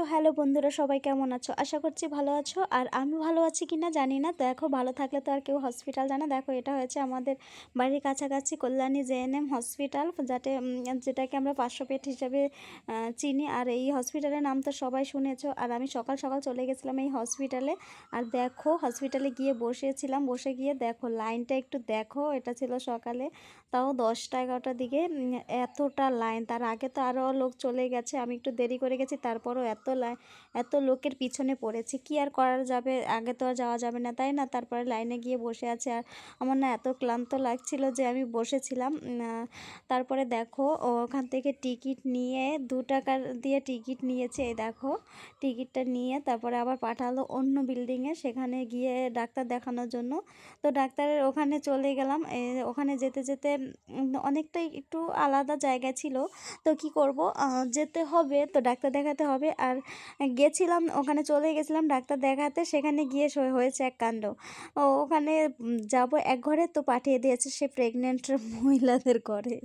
তো হ্যালো বন্ধুরা, সবাই কেমন আছো? আশা করছি ভালো আছো। আর আমি ভালো আছি কি না জানি না। দেখো, ভালো থাকলে তো আর কেউ হসপিটাল জানা দেখো, এটা হয়েছে আমাদের বাড়ির কাছাকাছি কল্যাণী জেএনএম হসপিটাল যাতে যেটাকে আমরা পেট হিসাবে চিনি। আর এই হসপিটালের নাম তো সবাই শুনেছো। আর আমি সকাল সকাল চলে গেছিলাম এই হসপিটালে আর দেখো হসপিটালে গিয়ে বসেছিলাম। বসে গিয়ে দেখো লাইনটা একটু দেখো। এটা ছিল সকালে, তাও দশটা এগারোটার দিকে। এতটা লাইন তার আগে তো আরও লোক চলে গেছে। আমি একটু দেরি করে গেছি, তারপরও এত এত লোকের পিছনে পড়েছি। কি আর করা যাবে? আগে তো আর যাওয়া যাবে না, তাই না? তারপরে লাইনে গিয়ে বসে আছে আর আমার না এত ক্লান্ত লাগছিল যে আমি বসেছিলাম। তারপরে দেখো, ওখান থেকে টিকিট নিয়ে দু টাকা দিয়ে টিকিট নিয়েছে, এই দেখো। টিকিটটা নিয়ে তারপরে আবার পাঠালো অন্য বিল্ডিংয়ে সেখানে গিয়ে ডাক্তার দেখানোর জন্য। তো ডাক্তারের ওখানে চলে গেলাম। ওখানে যেতে যেতে অনেকটাই একটু আলাদা জায়গা ছিল। তো কি করব? যেতে হবে, তো ডাক্তার দেখাতে হবে। আর গেছিলাম, ওখানে চলে গেছিলাম ডাক্তার দেখাতে, সেখানে গিয়ে হয়েছে এক কাণ্ড। ওখানে যাব, এক ঘরে তো পাঠিয়ে দিয়েছে সে প্রেগনেন্ট মহিলাদের ঘরে।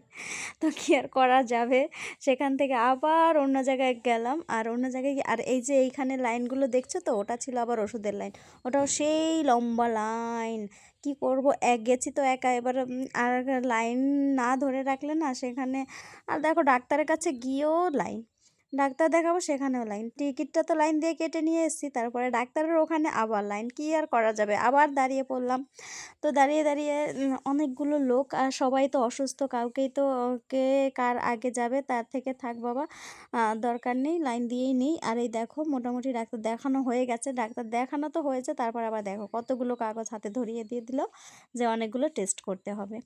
তো কি আর করা যাবে? সেখান থেকে আবার অন্য জায়গায় গেলাম, আর অন্য জায়গায় আর এই যে এইখানে লাইনগুলো দেখছ তো, ওটা ছিল আবার ওষুধের লাইন। ওটাও সেই লম্বা লাইন। কি করব? এক গেছি তো একা, এবার আর লাইন না ধরে রাখলে না সেখানে, আর দেখো ডাক্তারের কাছে গিয়েও লাইন। ডাক্তার দেখাবো সেখানেও লাইন। টিকিটটা তো লাইন দিয়ে কেটে নিয়ে এসেছি, তারপরে ডাক্তারের ওখানে আবার লাইন। কী আর করা যাবে? আবার দাঁড়িয়ে পড়লাম। তো দাঁড়িয়ে দাঁড়িয়ে অনেকগুলো লোক, আর সবাই তো অসুস্থ, কাউকেই তো, কে কার আগে যাবে, তার থেকে থাক বাবা দরকার নেই, লাইন দিয়েই নেই। আর এই দেখো, মোটামুটি ডাক্তার দেখানো হয়ে গেছে। ডাক্তার দেখানো তো হয়েছে, তারপর আবার দেখো, কতগুলো কাগজ হাতে ধরিয়ে দিয়ে দিল যে অনেকগুলো টেস্ট করতে হবে।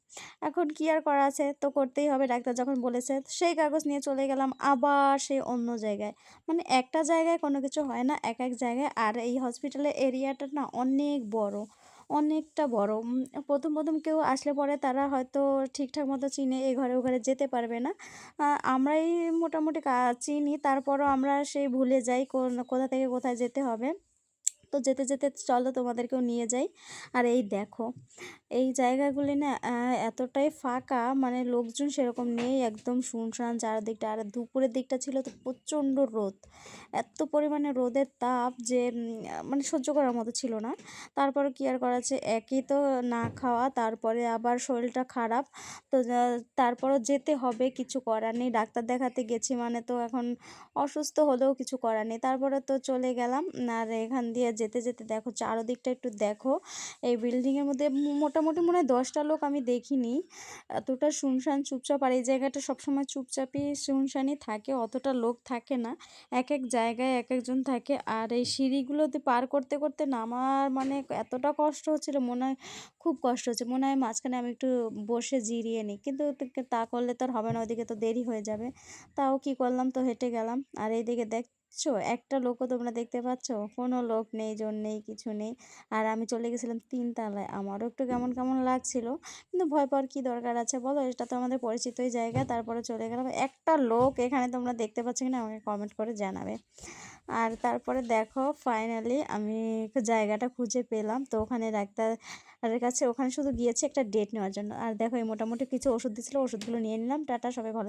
এখন কি আর করা আছে? তো করতেই হবে। ডাক্তার যখন বলেছে, সেই কাগজ নিয়ে চলে গেলাম। আবার সেই অন্য জায়গায়। মানে একটা জায়গায় কোনো কিছু হয় না, এক এক জায়গায়। আর এই হসপিটালের এরিয়াটা না অনেক বড়, অনেকটা বড়। প্রথম প্রথম কেউ আসলে পরে তারা হয়তো ঠিকঠাক মতো চিনে, এ ঘরে, ও ঘরে যেতে পারবে না। আমরাই মোটামুটি চিনি। তারপরও আমরা সেই ভুলে যাই কোথা থেকে কোথায় যেতে হবে। তো যেতে যেতে চলো তোমাদেরকেও নিয়ে যাই। আর এই দেখো, এই জায়গাগুলি না এতটাই ফাঁকা মানে লোকজন সেরকম নেই, একদম শুনশান চারদিকটা। আর দুপুরের দিকটা ছিল তো প্রচণ্ড রোদ। এত পরিমাণে রোদের তাপ যে মানে সহ্য করার মতো ছিল না। তারপরে কি আর করা আছে একই তো না খাওয়া, তারপরে আবার শরীরটা খারাপ। তো তারপরও যেতে হবে, কিছু করার নেই। ডাক্তার দেখাতে গেছি মানে তো এখন অসুস্থ হলেও কিছু করার নেই। তারপরে তো চলে গেলাম, আর এখান দিয়ে যেতে যেতে দেখো চারোদিকটা একটু দেখো। এই বিল্ডিংয়ের মধ্যে মোটামুটি মনে হয় দশটা লোক আমি দেখিনি। এতটা শুনশান চুপচাপ আর এই জায়গাটা সবসময় চুপচাপই শুনশানই থাকে, অতটা লোক থাকে না। এক এক জায়গায় এক একজন থাকে আর এই সিঁড়িগুলোতে পার করতে করতে নামার মানে এতটা কষ্ট হচ্ছিল, মনে হয় খুব কষ্ট হচ্ছে। মনে হয় মাঝখানে আমি একটু বসে জিরিয়ে নিই, কিন্তু তা করলে তো আর হবে না, ওইদিকে তো দেরি হয়ে যাবে। তাও কি করলাম তো হেঁটে গেলাম। আর এইদিকে দেখ পাচ্ছ একটা লোকও তোমরা দেখতে পাচ্ছ? কোনো লোক নেই, জন নেই, কিছু নেই। আর আমি চলে গেছিলাম তিনতলায় আমারও একটু কেমন কেমন লাগছিল। কিন্তু ভয় পাওয়ার কী দরকার আছে বলো? এটা তো আমাদের পরিচিতই জায়গা। তারপরে চলে গেলাম। একটা লোক এখানে তোমরা দেখতে পাচ্ছ কিনা আমাকে কমেন্ট করে জানাবে। আর তারপরে দেখো ফাইনালি আমি জায়গাটা খুঁজে পেলাম। তো ওখানে ডাক্তারের কাছে, ওখানে শুধু গিয়েছি একটা ডেট নেওয়ার জন্য। আর দেখো, এই মোটামুটি কিছু ওষুধ দিয়েছিলো, ওষুধগুলো নিয়ে নিলাম। টাটা, সবাই ভালো